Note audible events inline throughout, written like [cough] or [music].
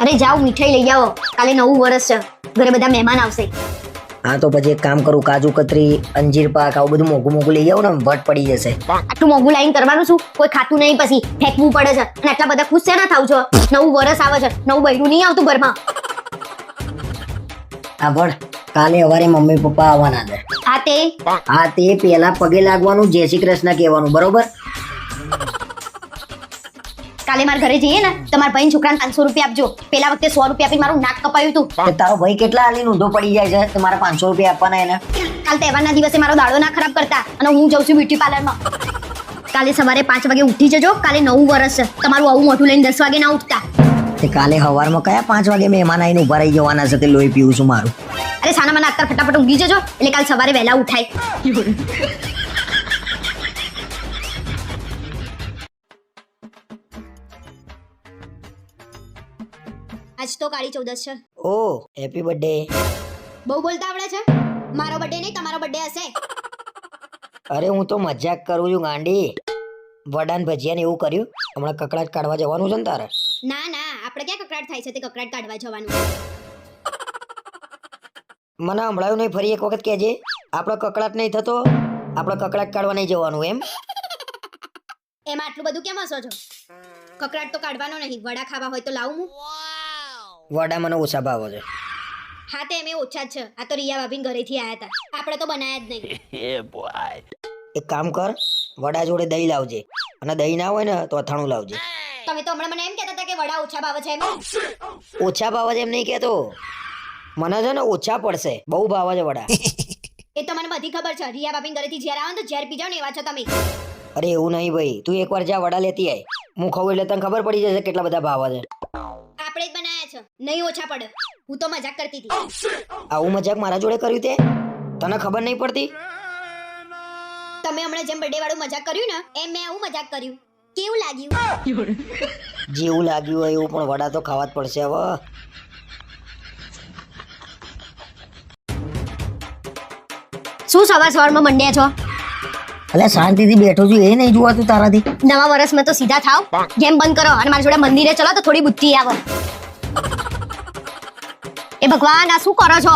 અરે જાઓ મીઠાઈ લઈ આવો કાલે નવું વર્ષ છે. ઘરે બધા મહેમાન આવશે. હા તો પછી એક કામ કરું કાજુ કતરી અંજીર પાક આવું બધું મોઘું મોઘું લઈ આવું ને વટ પડી જશે. આટલું મોંઘું લાઈન કરવાનું શું? કોઈ ખાતું નહીં પછી ફેંકવું પડે છે. અને આટલા બધા ખુશ છે ને થાવ છો? નવું વર્ષ આવે છે. નવું બૈરું નહીં આવતું ઘરમાં. હા પણ કાલે અવારે મમ્મી પપ્પા આવવાના છે. હા તે. હા તે પેલા પગે લાગવાનું જય શ્રી કૃષ્ણ કહેવાનું બરોબર? કાલે મારા ઘરે જઈએ ને તમારા ભાઈ છોકરાને પાંચસો રૂપિયા આપજો. પેલા વખતે સો રૂપિયા આપી મારું નાક કપાયું હતું. તારો ભાઈ કેટલા હાલી ઊંધો પડી જાય છે તમારે પાંચસો રૂપિયા આપવાના એને? કાલ તહેવારના દિવસે મારો દાડો ના ખરાબ કરતા અને હું જઉં છું બ્યુટી પાર્લરમાં. કાલે સવારે પાંચ વાગે ઉઠી જજો કાલે નવું વર્ષ છે. તમારું આવું મોઢું લઈને દસ વાગે ના ઉઠતા. તે કાલે સવારમાં કયા પાંચ વાગે મહેમાન આવીને ઊભા રહી જવાના છે તે લોહી પીવું છું મારું. અરે સાના મને અત્યારે ફટાફટ ઊંઘી જજો એટલે કાલ સવારે વહેલા ઉઠાય. આજ તો કાળી ચૌદસ છે. ઓ હેપી બર્થડે બહુ બોલતા આવડે છે? મારો બર્થડે નહીં તમારો બર્થડે હશે. અરે હું તો મજાક કરું છું ગાંડી. વડાન ભજીયા ને એવું કર્યું. હમણાં કકડાટ કાઢવા જવાનું છે ને તારે? ના ના આપણે ક્યાં કકડાટ થાય છે તે કકડાટ કાઢવા જવાનું. મને સંભળાયું નહીં ફરી એક વખત કહેજે. આપણો કકડાટ નહીં થતો આપણે કકડાટ કાઢવા નહીં જવાનું એમ? એમાં આટલું બધું કેમ હસો છો? કકડાટ તો કાઢવાનો નહીં વડા ખાવા હોય તો લાવું હું. વડા મને ઓછા ભાવે છે. હા તે એમ ઓછા જ છે. આ તો રિયા ભાભી ઘરેથી આયા હતા. આપણે તો બનાયા જ નહીં. [laughs] એક કામ કર વડા જોડે દહીં લાવજે. અને દહીં ના હોય ને તો અથાણું લાવજે. તમે તો હમણાં મને એમ કહેતા હતા કે વડા ઓછા ભાવે છે એમ. ઓછા ભાવે છે એમ નહીં કહેતો. મને છે ને ઓછા પડશે. બહુ ભાવે છે વડા. [laughs] એ તો મને બધી ખબર છે. રિયા ભાભી ઘરેથી જ્યારે આવો ને તો ઝેર પી જાઓ ને એવા છો તમે. અરે એવું નહીં ભાઈ. તું એકવાર જા વડા લેતી આય. હું ખાઉં એટલે તને ખબર પડી જશે કેટલા બધા ભાવે છે. આપણે જ બનાયા છે. નહીં ઓછા પડે. હું તો મજાક કરતી હતી. આવું મજાક મારા જોડે કર્યું તે? તને ખબર નહીં પડતી? તમે હમણાં જેમ બર્થડે વાળું મજાક કર્યું ને એમ મેં આવું મજાક કર્યું. કેવું લાગ્યું? જેવું લાગ્યું હોય એવું પણ વડા તો ખાવા જ પડશે હવે. શું સવાર સવારમાં મંડ્યા છો? એટલે શાંતિથી બેઠો છું એ નહીં જોવાતું તારાથી. નવા વર્ષમાં તો સીધા થાવ. ગેમ બંધ કરો અને મારી જોડે મંદિરે ચલો તો થોડી બુદ્ધિ આવે. એ ભગવાન આ શું કરો છો?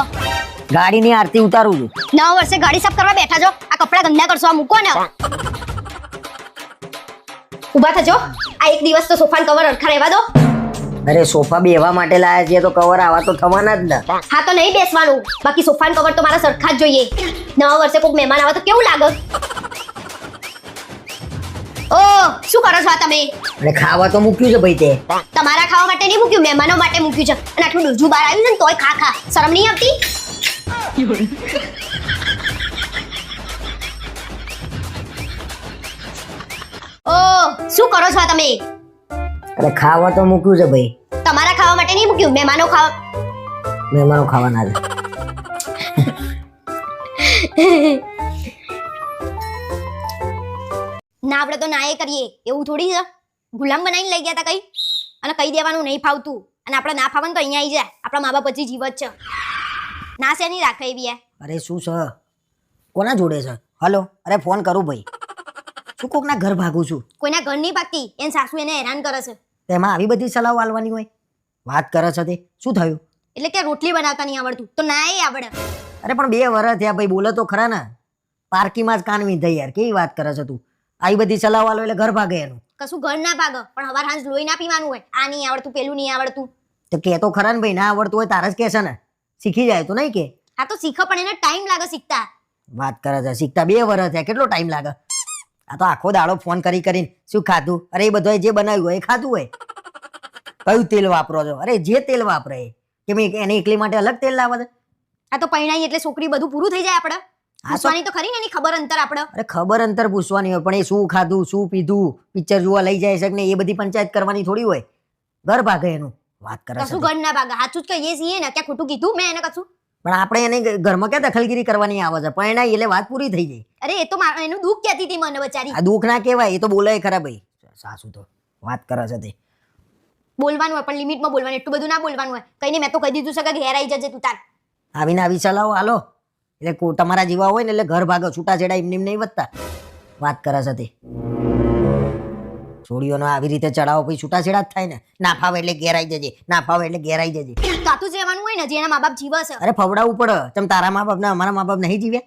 ગાડીની આરતી ઉતારું છું. નવ વર્ષે ગાડી સાફ કરવા બેઠા છો? આ કપડા ગંદા કરશો આ મૂકો ને. ઊભા થજો. આ એક દિવસ તો સોફાન કવર અડખા રહેવા દો. અરે સોફા બેવા માટે લાયા છે તો કવર આવા તો થવાના જ ને. હા તો નહીં બેસવાનું. બાકી સોફાન કવર તો મારા સરખા જ જોઈએ. નવા વર્ષે કોઈક મહેમાન આવે તો કેવું લાગે? ઓ શું કરો છો આ તમે? ખાવા તો મૂક્યું છે ભાઈ તે. તમારા માટે નહીં મૂક્યું મહેમાનો માટે મૂક્યું છે. અને આટલું ડૂજું બહાર આવ્યું છે ને તોય ખા ખા. શરમ નહીં આવતી? ઓ શું કરો છો તમે? અરે ખાવા તો મૂક્યું છે ભાઈ. તમારા ખાવા માટે નહીં મૂક્યું? મહેમાનો ખાવા મહેમાનો ખાવા ના [laughs] ના આપણે તો ના એ કરીએ. એવું થોડી છે. ગુલામ બનાવીને લઈ ગયા હતા કઈ? અને કહી દેવાનું નહીં ફાવતું. અને આપણે ના ફાવે ને તો અહીંયા આવી જાય. આપણા મા બાપ હજી જીવત છે. ના છે નહીં રાખે એવી. અરે શું છે? કોના જોડે છે? હલો અરે ફોન કરું ભાઈ. શું કોકના ઘર ભાગું છું? કોઈના ઘર નહીં પાકતી એને સાસુ એને હેરાન કરે છે. તેમાં આવી બધી સલાહ આલવાની હોય? વાત કરે છે તે. શું થયું? એટલે કે રોટલી બનાવતા નહીં આવડતું. તો ના એ આવડે. અરે પણ બે વર્ષ થયા ભાઈ બોલે તો ખરા ને. પાર્કીમાં જ કાન વિંધાઈ યાર. કેવી વાત કરે છે તું? આવી બધી ચલાવવા એટલે ઘર ભાગે એનું. કશું ઘર ના ભાગે પણ હવાર હાંજ લોહી ના પીવાનું હોય. આ નહીં આવડતું પેલું નહીં આવડતું. તો કે તો ખરા ને ભાઈ ના આવડતું હોય તારે જ કહેશે ને. શીખી જાય તો નહીં કે? આ તો શીખો પણ એને ટાઈમ લાગે શીખતા. વાત કરે છે શીખતા બે વર્ષ થયા કેટલો ટાઈમ લાગે? આ તો આખો દાડો ફોન કરી કરીને શું ખાધું? અરે એ બધો જે બનાવ્યું હોય એ ખાધું હોય. કયું તેલ વાપરો છો? અરે જે તેલ વાપરે કે મેં એને એકલી માટે અલગ તેલ લાવે છે? આ તો પૈણાઈ એટલે છોકરી બધું પૂરું થઈ જાય આપણે પૂછવાની તો ખરી ને એની ખબર અંતર આપણે. અરે ખબર અંતર પૂછવાની હોય પણ એ શું ખાધું શું પીધું પિક્ચર જોવા લઈ જાય છે કે એ બધી પંચાયત કરવાની થોડી હોય. ઘર ભાગે એનું વાત કરે કશું ઘર ના ભાગે. સાચું જ કહીએ છીએ ને ક્યાં ખોટું કીધું મેં એને કશું. પણ આપણે એને ઘરમાં ક્યાં દખલગીરી કરવાની આવે છે? પણ એના એટલે વાત પૂરી થઈ જાય અરે એ તો એનું દુઃખ કહેતી હતી મને બચારી. આ દુઃખ ના કહેવાય એ તો બોલે ખરા ભાઈ. સાસુ તો વાત કરે છે તે. બોલવાનું હોય પણ લિમિટમાં બોલવાનું એટલું બધું ના બોલવાનું હોય. કઈ નહીં મેં તો કહી દીધું છે કે ઘેર આવી જજે તું તાર. આવીને આવી ચલાવો હાલો. એટલે તમારા જેવા હોય ને એટલે ઘર ભાગો છૂટાછેડા એમને એમ નહીં વધતા. વાત કરે છે તે. છોડીઓનો આવી રીતે ચડાવો પછી છૂટાછેડા જ થાય ને. ના ફાવે એટલે ઘેરાઈ જજે ના ફાવે એટલે ઘેરાઈ જજે. કાતું જવાનું હોય ને જેના મા બાપ જીવે છે. અરે ફવડાવવું પડે. ચમ તારા મા બાપ ને અમારા મા બાપ નહીં જીવ્યા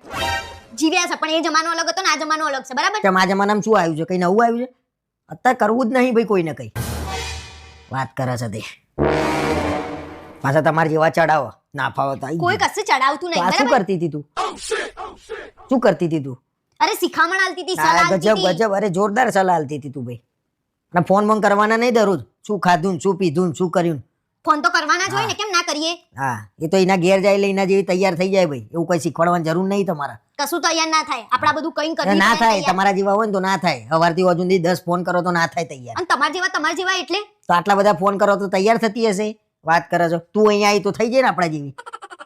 જીવ્યા છે પણ એ જમાનો અલગ હતો ને આ જમાનો અલગ છે બરાબર? આ જમાનામાં શું આવ્યું છે? કઈ નવું આવ્યું છે? અત્યારે કરવું જ નહીં ભાઈ કોઈને કઈ. વાત કરે છે તે. પાછા તમારે જેવા ચડાવો. ના ફાવો તો કોઈ જાય. ચડાવતું નહીં શું કરતી હતી તું? શું કરતી હતી તું? અરે શિખામણ આલતી હતી સલાહ ગજબ ગજબ. અરે જોરદાર સલાહ આલતી હતી તું ભાઈ. અને ફોન બંધ કરવાના નહીં દરરોજ. શું ખાધું શું પીધું શું કર્યું. ફોન તો કરવાના જ હોય ને કેમ ના કરીએ? હા એ તો એના ઘેર જાય લઈને જેવી તૈયાર થઈ જાય ભાઈ. એવું કઈ શીખવાડવાની જરૂર નહીં તમારા. કશું તૈયાર ના થાય. આપડા બધું કઈ કરી ના થાય. તમારા જેવા હોય ને તો ના થાય. સવારથી હજુ સુધી દસ ફોન કરો તો ના થાય તૈયાર. અને તમારા જેવા તમારા જેવા એટલે? તો આટલા બધા ફોન કરો તો તૈયાર થતી હશે? વાત કરે છો. તું અહીંયા આવી તો થઈ જાય ને આપણા જેવી.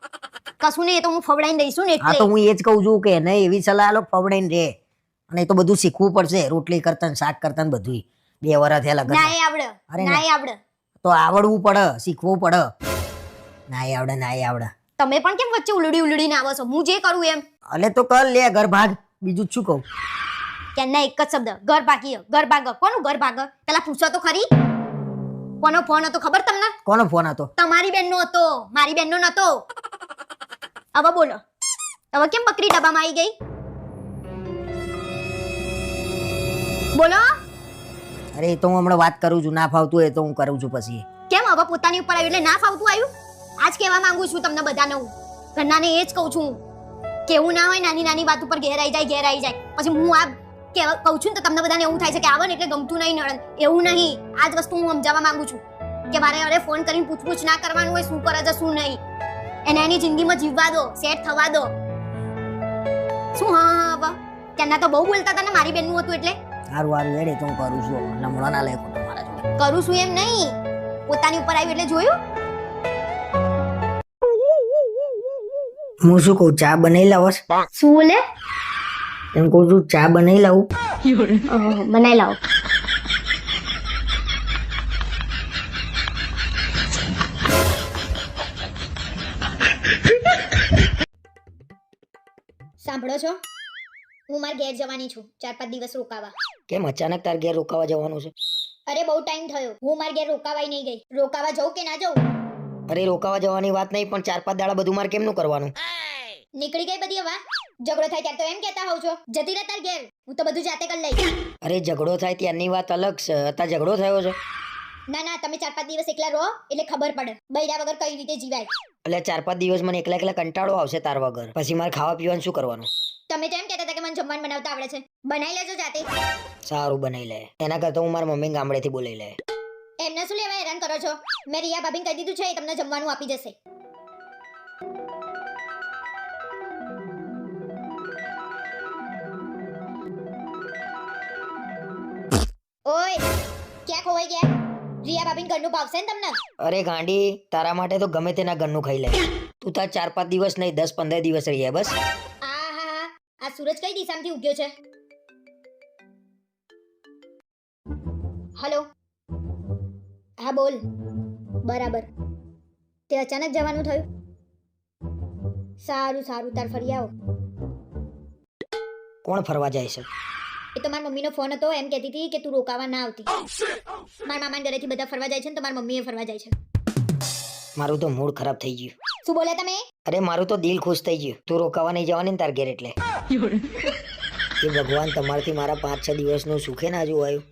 [laughs] કશું નહીં એ તો હું ફવડાઈને દઈશું ને હા તો એટલે હું એ જ કહું છું કે નહીં એવી સલાહ લો ફવડાઈને રે અને એ તો બધું શીખવું પડશે. રોટલી કરતા ને શાક કરતા ને બધું બે વરસ થયા લગન ના એ આવડે. અરે ના. એ આવડે. તો આવડવું પડે શીખવું પડે. ના એ આવડે ના એ આવડે. તમે પણ કેમ વચ્ચે ઉલડી ઉલડીને આવો છો? હું જે કરું એમ. અલે તો કર લે ઘર ભાગ. બીજું જ શું કહું? ત્યાંના એક જ શબ્દ. ઘર ભાગી ઘર ભાગ. કોનું ઘર ભાગ? પેલા પૂછો તો ખરી. કોનો ફોન હતો ખબર તમને? કોનો ફોન હતો? તમારી બેનનો હતો. મારી બેનનો નતો. હવે બોલો. હવે કેમ બકરી ડબ્બામાં આવી ગઈ? બોલો. અરે એ તો હું હમણાં વાત કરું છું. ના ફાવતું હોય તો હું કરું છું પછી. કેમ હવે પોતાની ઉપર આવ્યું? એટલે ના ફાવતું આવ્યું? આજ કહેવા માંગુ છું તમને બધાને હું. ઘરનાને એ જ કહું છું. કેવું ના હોય નાની નાની વાત ઉપર ઘેરાઈ જાય ઘેરાઈ જાય. પછી હું આ કહેવા કહું છું ને તો તમને બધાને એવું થાય છે કે આવો ને એટલે ગમતું નહીં નળન એવું નહીં. આ જ વસ્તુ હું સમજાવવા માંગુ છું કે મારે અરે ફોન કરીને પૂછપૂછ ના કરવાનું હોય શું કરે છે શું નહીં. એને એની જિંદગીમાં જીવવા દો સેટ થવા દો. શું? હા હા હવે ત્યાંના તો બહુ બોલતા હતા ને મારી બેનનું હતું એટલે. સારું હારું એડે તો હું કરું છું. લમણો ના લેખો તમારા જોડે. કરું છું એમ નહીં. પોતાની ઉપર આવ્યું એટલે જોયું. હું શું કહું? ચા બનાવી લાવો? શું બોલે? એમ કહું છું ચા બનાવી લાવું. બનાવી લાવો. સાંભળો છો? હું મારા ઘેર જવાની છું ચાર પાંચ દિવસ રોકાવા. કેમ? અચાનક તાર ઘેર રોકાવા જવાનું છે? અરે બહુ ટાઈમ થયો. હું મારા ઘેર રોકાવાય નહીં ગઈ. રોકાવા જઉં કે ના જઉં? અરે રોકાવા જવાની વાત નહીં પણ ચાર પાંચ દાડા બધું મારે કેમનું કરવાનું? નીકળી ગઈ બધી હવા? ઝઘડો થાય ત્યારે તો એમ કહેતા હોવ છો જતી રહે તાર ઘેર. હું તો બધું જાતે કરી લઈશ. અરે ઝઘડો થાય ત્યારની વાત અલગ છે અત્યારે ઝઘડો થયો છે. ના ના તમે ચાર પાંચ દિવસ એકલા રહો એટલે ખબર પડે. બૈરા વગર કઈ રીતે જીવાય. એટલે ચાર પાંચ દિવસ મને એકલા એકલા કંટાળો આવશે તાર વગર. પછી મારે ખાવા પીવાનું શું કરવાનું? તમે તો એમ કહેતા હતા કે મને જમવાનું બનાવતા આવડે છે. બનાવી લેજો જાતે. સારું બનાવી લે. એના કરતા હું મારા મમ્મી ગામડેથી બોલાવી લે. એમને શું લેવા હેરાન કરો છો? મેં રિયા ભાભીને કહી દીધું છે એ તમને જમવાનું આપી જશે. ઓય ક્યાં ખોવાઈ ગયા? રિયા ભાભીને ઘરનું ભાવશે ને તમને? અરે ગાંડી તારા માટે તો ગમે તેના ઘરનું ખાઈ લે. તું તાર ચાર પાંચ દિવસ નહીં દસ પંદર દિવસ રહી બસ. આ હા હા. આ સૂરજ કઈ દિશામાંથી ઉગ્યો છે? હલો? હા બોલ. બરાબર. તે અચાનક જવાનું થયું? સારું સારું. તાર ફરી આવો. કોણ ફરવા જાય છે? એ તો મારી મમ્મીનો ફોન હતો એમ કહેતી હતી કે તું રોકાવા ના આવતી. મારા મામાના ઘરેથી બધા ફરવા જાય છે ને તો મારી મમ્મીએ ફરવા જાય છે. મારું તો મૂડ ખરાબ થઈ ગયું. શું બોલ્યા તમે? અરે મારું તો દિલ ખુશ થઈ ગયું. તું રોકાવા નહીં જવાની ને તાર ઘેર એટલે. એ ભગવાન તમારથી મારા પાંચ છ દિવસનું સુખે ના જોવાયું.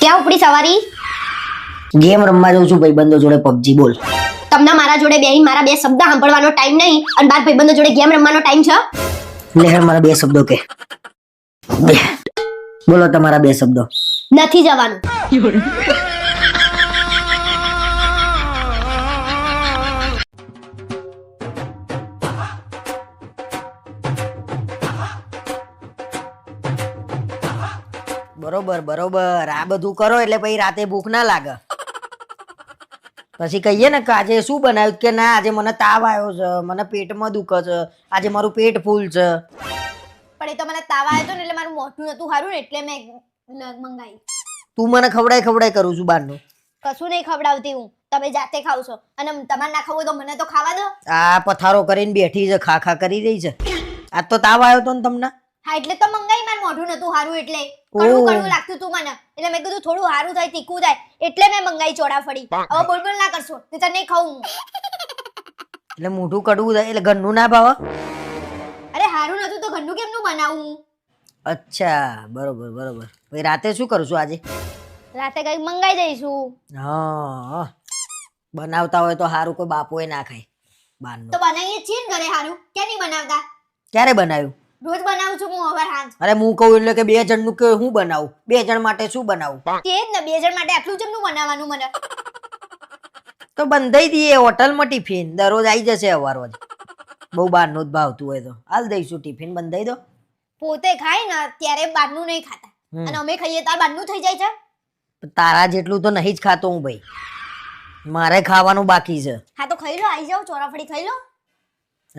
ક્યાં ઉપડી સવારી? ગેમ રમવા જઉં છું ભાઈબંધો જોડે પબજી બોલ. મારા જોડે બેહીને મારા બે શબ્દ સાંભળવાનો ટાઈમ નહીં અને બાર ભાઈબંધો જોડે ગેમ રમવાનો ટાઈમ છે? લે મારા બે શબ્દો કે. બોલો તમારા બે શબ્દો. નથી જવાનું. બરોબર બરોબર. આ બધું કરો એટલે પછી રાતે ભૂખ ના લાગે. પછી કહીએ ને કે આજે શું બનાવ્યું? કે ના આજે મને તાવ આવ્યો છે મને પેટમાં દુખે છે આજે મારું પેટ ફૂલ છે. પણ એ તો મને તાવ આવ્યો હતો ને એટલે મારું મોઢું નતું સારું ને એટલે મેં મંગાવી તું મને ખવડાય ખવડાય કરું છું બહારનું. કશું નહીં ખવડાવતી હું. તમે જાતે ખાવ છો. અને તમારે ના ખાવું તો મને તો ખાવા દો. આ પથારો કરીને બેઠી છે ખા ખા કરી રહી છે. આજ તો તાવ આવ્યો તો ને તમને? હા એટલે તો મંગાઈ મારું મોઢું નતું હારું એટલે. કડવું કડવું લાગતું તું મને. એટલે મેં કીધું થોડું હારું થાય તીખું થાય. એટલે મેં મંગાઈ ચોડાફળી હવે બોલ બોલ ના કરશો તે તને ખાઉં હું. એટલે મોઢું કડવું થાય એટલે ઘરનું ના ભાવે? અરે હારું નતું તો ઘરનું કેમનું બનાવું? અચ્છા બરોબર બરોબર. પછી રાતે શું કરશું આજે? રાતે કઈ મંગાઈ દઈશું. હા બનાવતા હોય તો સારું કોઈ બાપુએ ના ખાય. બહારનું તો બનાવીએ છીએ ને ઘરે હારું. કે નહીં બનાવતા? ક્યારે બનાવ્યું? રોજ બનાવું છું હું હવે હાંજ. અરે હું કહું એટલે કે બે જણનું કે હું બનાવું? બે જણ માટે શું બનાવું? તે જ ને બે જણ માટે આટલું જમનું બનાવવાનું મને? તો બંધાઈ દઈએ હોટલમાં ટિફિન. દરરોજ આવી જશે અવાર રોજ બહુ બહારનું જ ભાવતું હોય તો. હાલ દઈશું ટિફિન. બંધાઈ દો. પોતે ખાય ને ત્યારે બહારનું નહીં ખાતા. અને અમે ખાઈએ ત્યારે બહારનું થઈ જાય છે? તારા જેટલું તો નહીં જ ખાતો હું ભાઈ. મારે ખાવાનું બાકી છે. હા તો ખાઈ લો આવી જાઓ ચોરાફળી ખાઈ લો.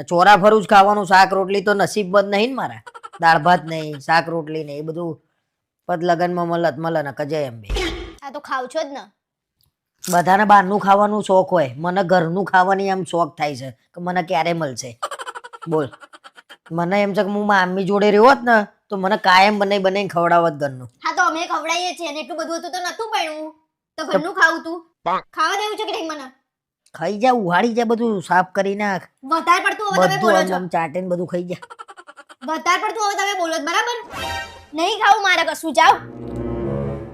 ચોરા ફરું જ ખાવાનું શાક રોટલી તો નસીબ જ નહીં ને મારા? દાળ ભાત નહીં શાક રોટલી નહીં એ બધું પદ લગનમાં મલત મલન કજે એમ બે. હા તો ખાવ છો જ ને. બધાને બહારનું ખાવાનું શોખ હોય. મને ઘરનું ખાવાની આમ શોખ થાય છે કે મને ક્યારે મળશે? બોલ. મને એમ છે કે હું મામી જોડે રહ્યો હોત ને તો મને કાયમ બનાવી બને ખવડાવત ઘરનું. હા તો અમે ખવડાવીએ છીએ અને એટલું બધું હતું તો નતું પડ્યું. તો ઘરનું ખાવું તું. ખાવા દેવું છે કે નહીં મને? ખાઈ જા ઉહાડી જા બધું સાફ કરી નાખ. વધારે પડતું હવે તમે બોલો છો. ચાટીને બધું ખાઈ જા. વધારે પડતું હવે તમે બોલો બરાબર? નહીં ખાવું મારે કશું જાવ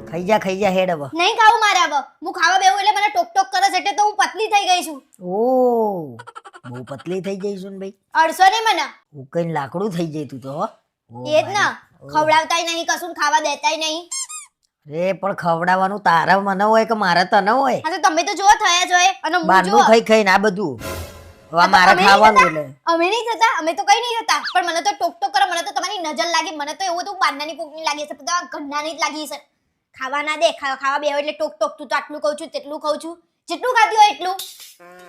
ખાઈ જા ખાઈ જા હેડ હવે. નહીં ખાવું મારે હવે. હું ખાવા બેહું એટલે મને ટોક ટોક કરે છે એટલે તો હું પતલી થઈ ગઈ છું. ઓ બહુ પતલી થઈ જઈશું ને ભાઈ. અડસો ને મને. ઉકઈને લાકડું થઈ જાય તું તો એ જ ને. ખવડાવતાય નહીં કશું ખાવા દેતાય નહીં. રે પણ ખવડાવવાનું તારા મને હોય કે મારા તને હોય? હા તો તમે તો જોવા થયા છો એ અને હું જો ખાઈ ખાઈને આ બધું. હવે મારે અમે નહીં ખાવાનું? એટલે. અમે નહીં જતા. અમે તો કઈ નહીં જતા. પણ મને તો ટોક ટોક કરે મને તો તમારી નજર લાગી. મને તો એવું તો બારનાની પોકની લાગી છે બધા ઘરનાની જ લાગી છે ખાવા ના દે ખાવા ખાવા બે એટલે ટોક ટોક તું તો આટલું ખાઉં છું તેટલું ખાઉં છું. જેટલું ખાતી હોય એટલું.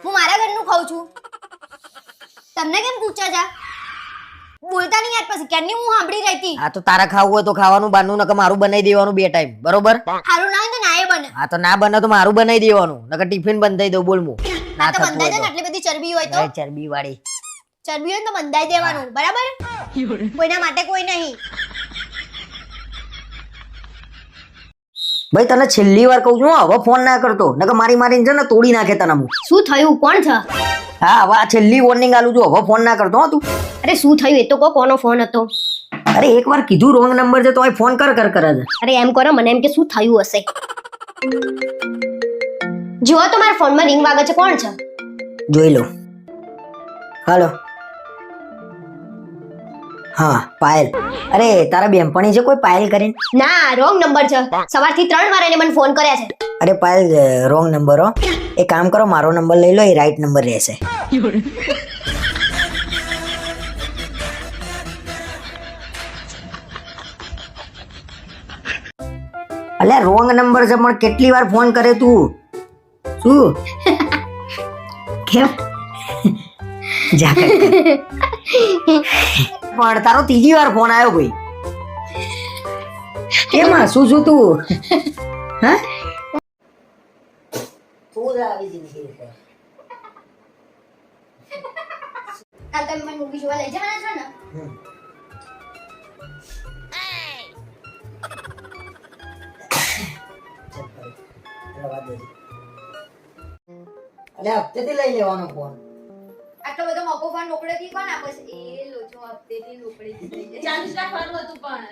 હું મારા ઘરનું ખાઉં છું. તમને કેમ પૂછા છે બોલતા નહીં યાર પછી ક્યારની હું સાંભળી રહી હતી આ તો તારા ખાવું હોય તો ખાવાનું બાનું નકર મારું બનાવી દેવાનું બે ટાઈમ બરોબર? હારું ના હોય તો નાય બને. આ તો ના બને તો મારું બનાવી દેવાનું નકર ટિફિન બંધાઈ દઉં બોલ ના તો બંધાઈ જાય આટલી બધી ચરબી હોય તો. તો ચરબી વાળી. ચરબી હોય તો બંધાઈ દેવાનું બરાબર? કોઈના માટે કોઈ નહીં. ભાઈ તને છેલ્લી વાર કહું છું હવે ફોન ના કરતો નકર મારી મારીને છે ને તોડી નાખે તને હું શું થયું? કોણ છે? હા હવે આ છેલ્લી વોર્નિંગ આલું છું. હવે ફોન ના કરતો તું. અરે શું થયું? એ તો કહો કોનો ફોન હતો? અરે એકવાર કીધું રોંગ નંબર છે તો ફોન કર કર કરે છે અરે એમ કરો મને એમ કે શું થયું હશે? જુઓ તો મારા ફોનમાં રિંગ વાગે છે. કોણ છે? જોઈ લો. હાલો. હા પાયલ. અરે તારા બેનપણી છે કોઈ પાયલ કરીને? ના રોંગ નંબર છે. સવારથી ત્રણ વાર એને મને ફોન કર્યા છે. અરે પાયલ રોંગ નંબર હો. એક કામ કરો મારો નંબર લઈ લો એ રાઈટ નંબર રહેશે. અલ્યા રોંગ નંબર છે પણ કેટલી વાર ફોન કરે તું? શું? [laughs] કેમ? જા. [laughs] પણ તારો ત્રીજી વાર ફોન આવ્યો ભાઈ. કેમાં? શું શું તું? હા? તું જ આવી જિંદગી છે કાલ તમે મને મૂવી જોવા લઈ જવાના છો ને? અલે હપ્તેથી લઈ લેવાનો ફોન. આટલો બધો મોકો ફોન રોકડેથી કોણ આપે છે? હપ્તેથી રોકડેથી લઈ જાય. રાખવાનું હતું પણ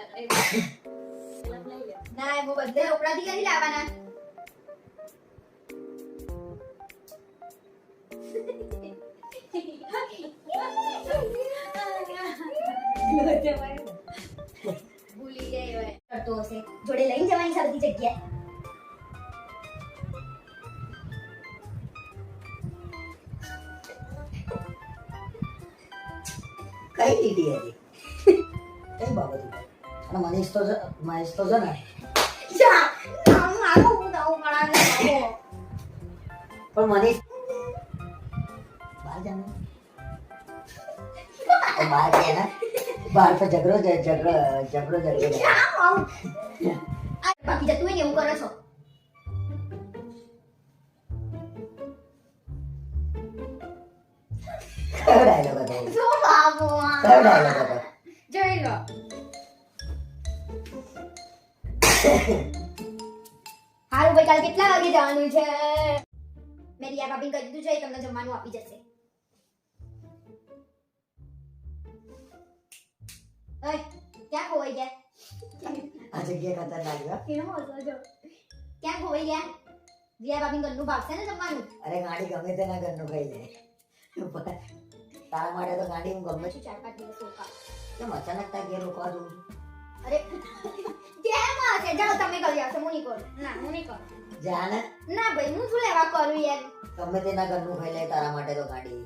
ના એમાં બધે રોકડાથી ક્યાંથી લાવવાના ભૂલી. કરતો હશે જોડે લઈને જવાની બધી જગ્યાએ. કઈ લીધી હજી કઈ બાબત અને મનીષ તો મહેશ તો [laughs] છે ને. પણ મનીષ બહાર જાને બહાર એવું કરો છો. કયો ડાયલોગ હતો જોઈ લો હારું ભાઈ કાલ કેટલા વાગે જવાનું છે? મેં રિયા ભાભીને કહી દીધું છે એ તમને જમવાનું આપી જશે. ક્યાં ખોવાઈ ગયા? આ જગ્યા ખતરનાક છે. કેમ હસો છો ક્યાં ખોવાઈ ગયા? રિયા ભાભીને ઘરનું ભાવશે ને જમવાનું? અરે ગાડી ગમે તેના ઘરનું ખાઈ લે. તારા માટે તો ગાડી હું ગમે છું. ચાર પાંચ દિવસ રોકા કેમ અચાનક તાર ઘેર રોકવા જઉં અરે કેમ હશે જાઓ તમે કરી આવશો હું નહીં કરું. ના હું નહીં કરું. જાને ના. ભાઈ હું શું લેવા કરું યાર? તમે તેના ઘરનું ખાઈ લે તારા માટે તો ગાડી.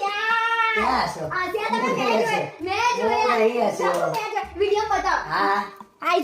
ક્યાં હશો? આ ત્યાં તમે મેં જોયે. મેં જોયા. વીડિયો બતાવો હા. આઈ